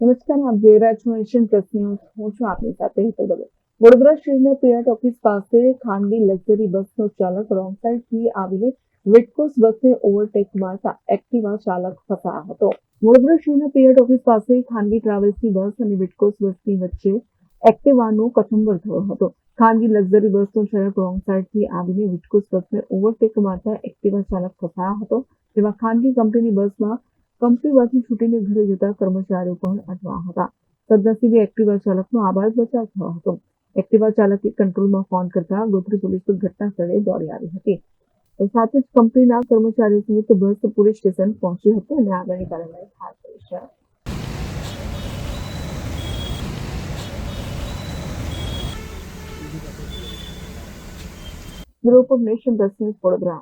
નમસ્કાર, આપ જોઈ રહ્યા છો એશિયન પ્લસ ન્યૂઝ. હું છું આપની સાથે હેતલ દવે. વડોદરા શહેરના પીઆટ ઓફિસ પાસે ખાનગી લક્ઝરી બસનો ચાલક રોંગ સાઈડથી આવીને વિટકોસ બસને ઓવરટેક મારતા એક્ટિવા ચાલક ફસાયો હતો. વડોદરા શહેરના પીઆટ ઓફિસ પાસે ખાનગી ટ્રાવેલ્સની બસ અને વિટકોસ બસની વચ્ચે એક્ટિવાનો કથંબર થયો હતો. ખાનગી લક્ઝરી બસનો ચાલક રોંગ સાઈડથી આવીને વિટકોસ બસને ઓવરટેક મારતા એક્ટિવા ચાલક ફસાયો હતો. જેમાં ખાનગી કંપનીની બસમાં કંપનીમાંથી છૂટીને ઘરે જતા કર્મચારીઓ પણ અટવાયા હતા સદનસીબે એક્ટિવા ચાલકનો આબાદ બચાવ થયો હતો એક્ટિવા ચાલકે કંટ્રોલમાં ફોન કરતા ગોત્રી પોલીસ ઘટના સ્થળે દોડી આવી હતી એ સાથે જ કંપનીના કર્મચારીઓ સહિત બસ પોલીસ સ્ટેશન પહોંચી હતી અને આગળની કાર્યવાહી હાથ ધરી છે group of nation plus news Vadodara